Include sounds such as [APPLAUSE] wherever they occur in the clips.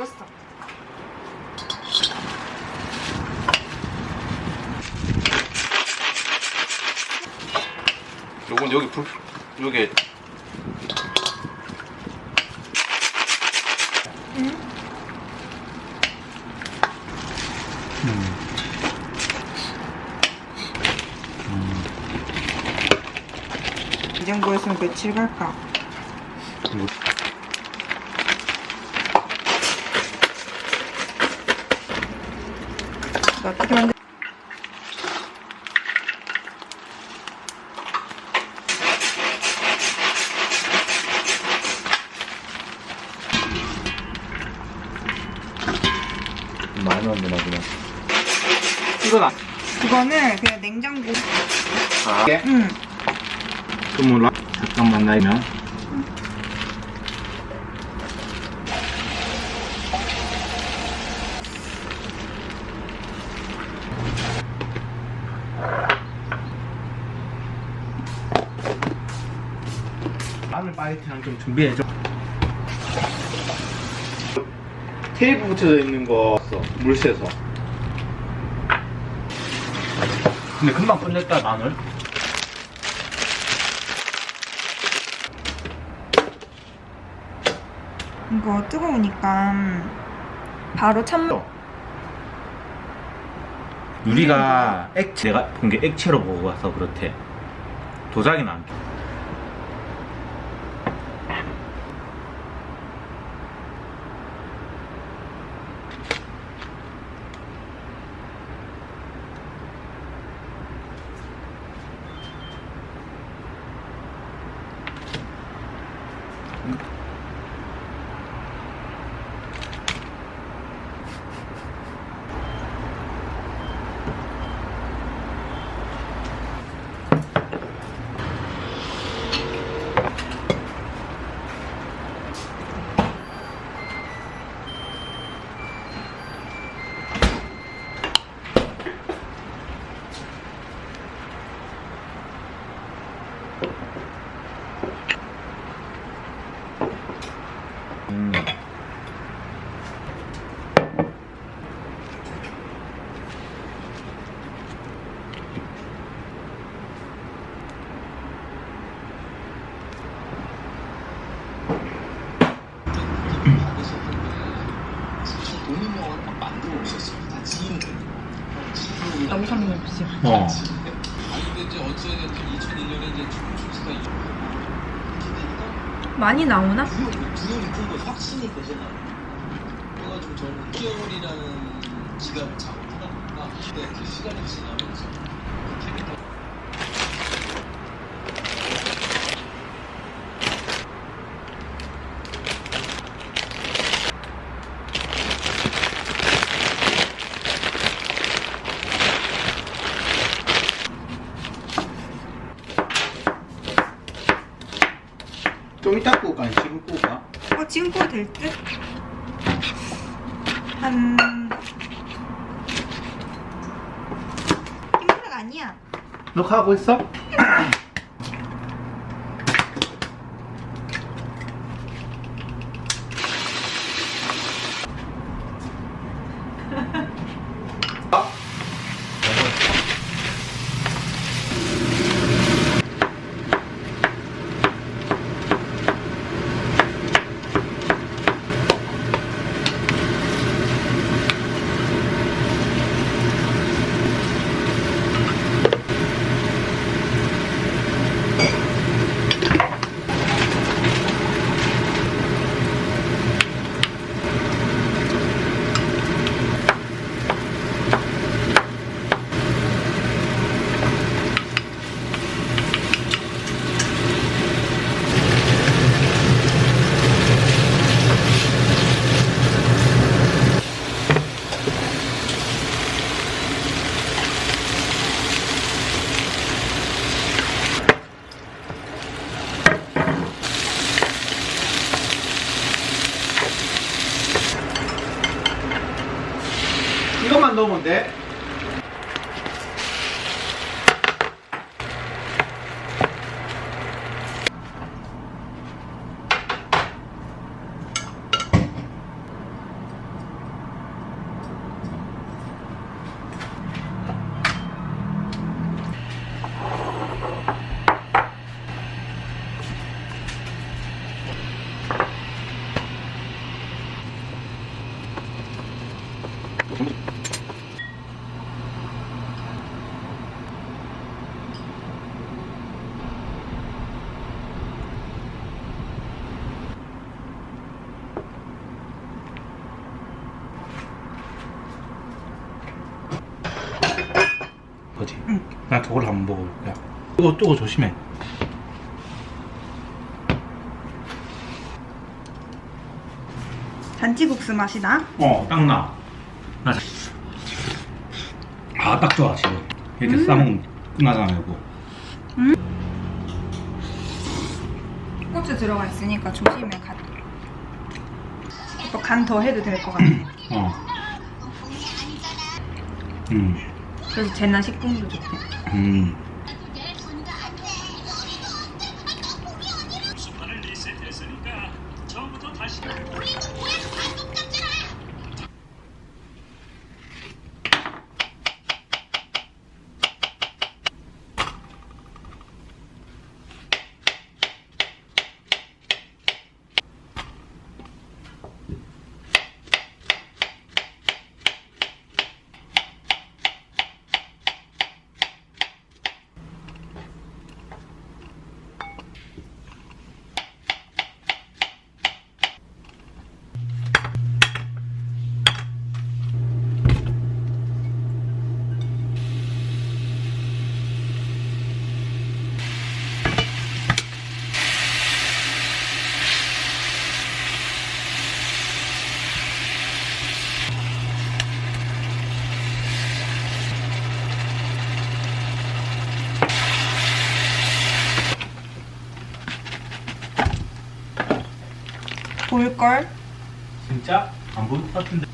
익었어. 요건 여기 불 요게 이 정도였으면 며칠 갈까? 뭐, 나 어떻게 만들? 많이 만드나 그냥 이건 아 그거는 그냥 냉장고. 아 응. 그러면 라 잠깐만 나면 마늘 바이트랑 좀 준비해줘 테이프 붙여져 있는 거 써, 물 새서. 근데 금방 끝냈다 마늘. 이거 뜨거우니까 바로 찬물. 유리가 액체 내가 본 게 액체로 보고 가서 그렇대. 도자기는 안 돼. 음. 독립영화를 막 만들어 오셨어요. 다 지인들. 영상이 없어. 어. 아니 근데 이제 어찌됐든 2001년에 이제 춤추스가 이렇게 되니까 많이 나오나? 두려움, 두려움이 큰 거예요. 확신이 되잖아요. 그래가지고 저는 6개월이라는 기간을 작업하다 보니까 그때 이제 시간이 지나면서 그 캐릭터 좀 이따 구울까? 아니 지금 구울까? 어 지금 구워 될 듯? 한 힘들가 아니야. 녹화 하고 있어? 이것만 넣으면 돼? 나 저걸 한번 먹어볼게. 뜨거 뜨거 조심해. 잔치국수 맛이 나? 어, 딱 나. 나. 자- 아, 딱 좋아 지금. 이렇게 음. 싸먹으면 끝나잖아요, 이거. 고추 들어가 있으니까 조심해 간. 오빠 간더 해도 될 것 같아. 어. 음, 그래서 쟤나 식품도 좋대. 음. 걸? 진짜 안 보일 것 같은데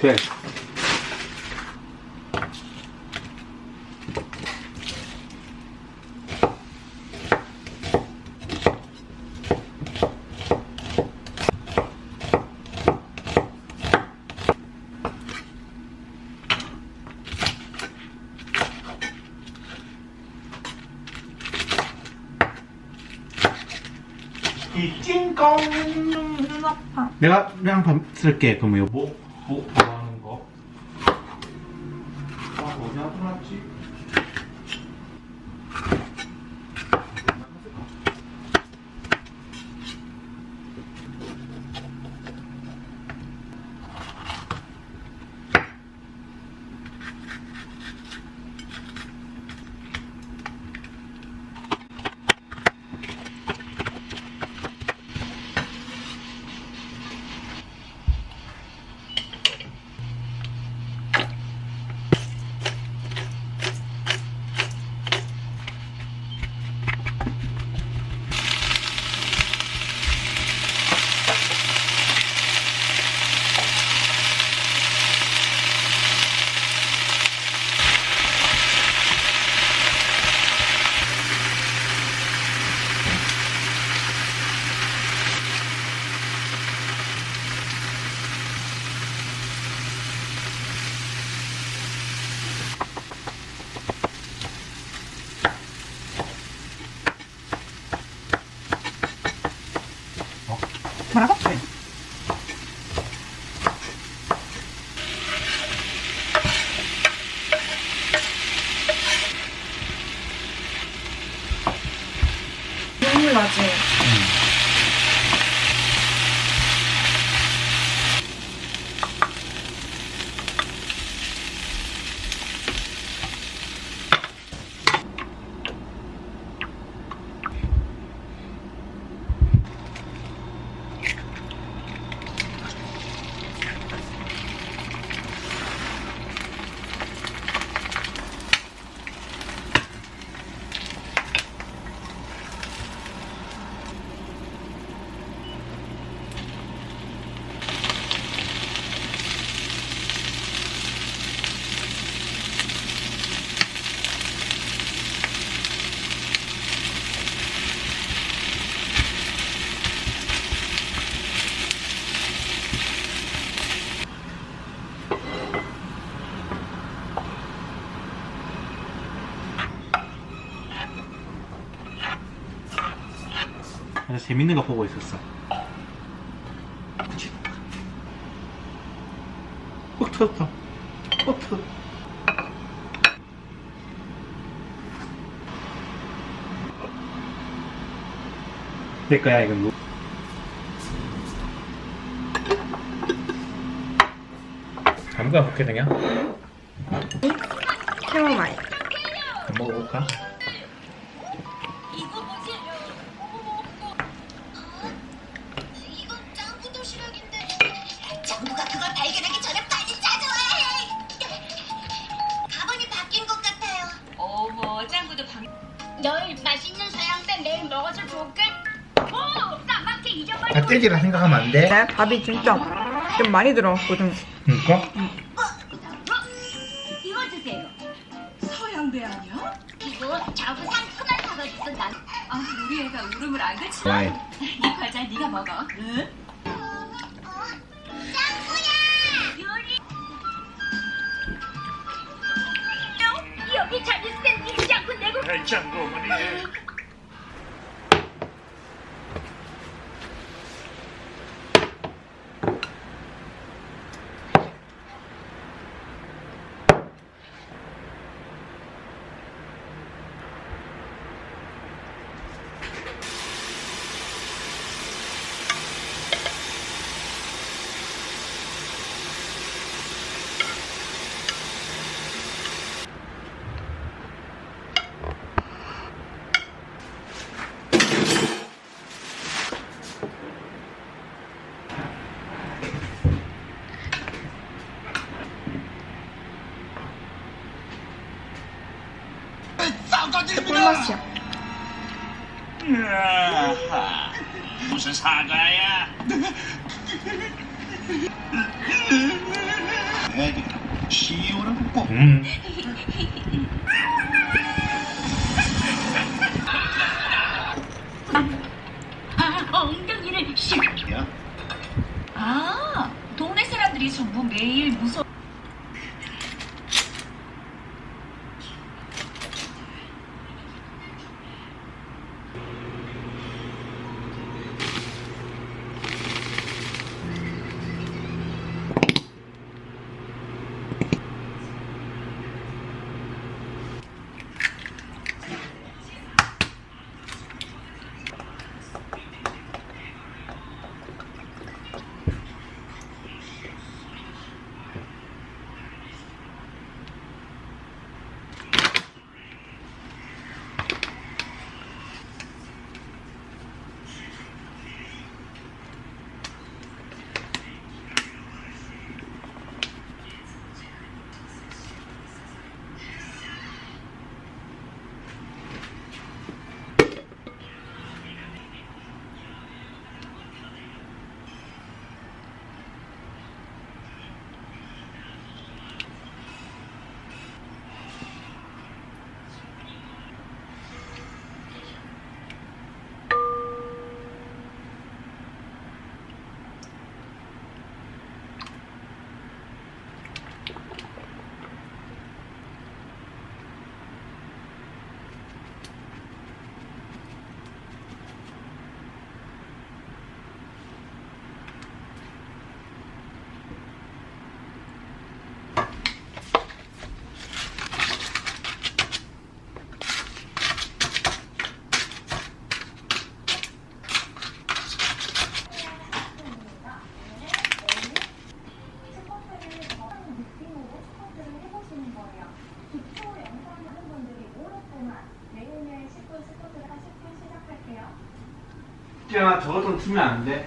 돼. 이 찐công 눈 아파. 내가 그냥 밥 쓸게 그러면 이거 뭐, 뭐, 재밌는 거 보고 있었어. 그치? 훅 터졌다. 훅 터졌다. 내 거야 이건 뭐? 아무거나 먹게 되냐? 캐모마일. 한번 먹어볼까? 닭돼지라 생각하면 안 돼. 네, 밥이 진짜 좀 많이 들어갔거든. 그니까? 어? 이거 주세요 서양대 아니야? 이거 저거 상큼한 사과있어 난. 아 우리 애가 울음을 안 그치? 와인. 이 과자 네가 먹어. 응? 짱구야! 요리. 여기 잘못된 이 짱구 내고 짱구 어머니 꿀맛이야. 아하, 무슨 사과야? 애기 시오라고 꼭 음. [LAUGHS] 야, 저거 좀 주면 안 돼?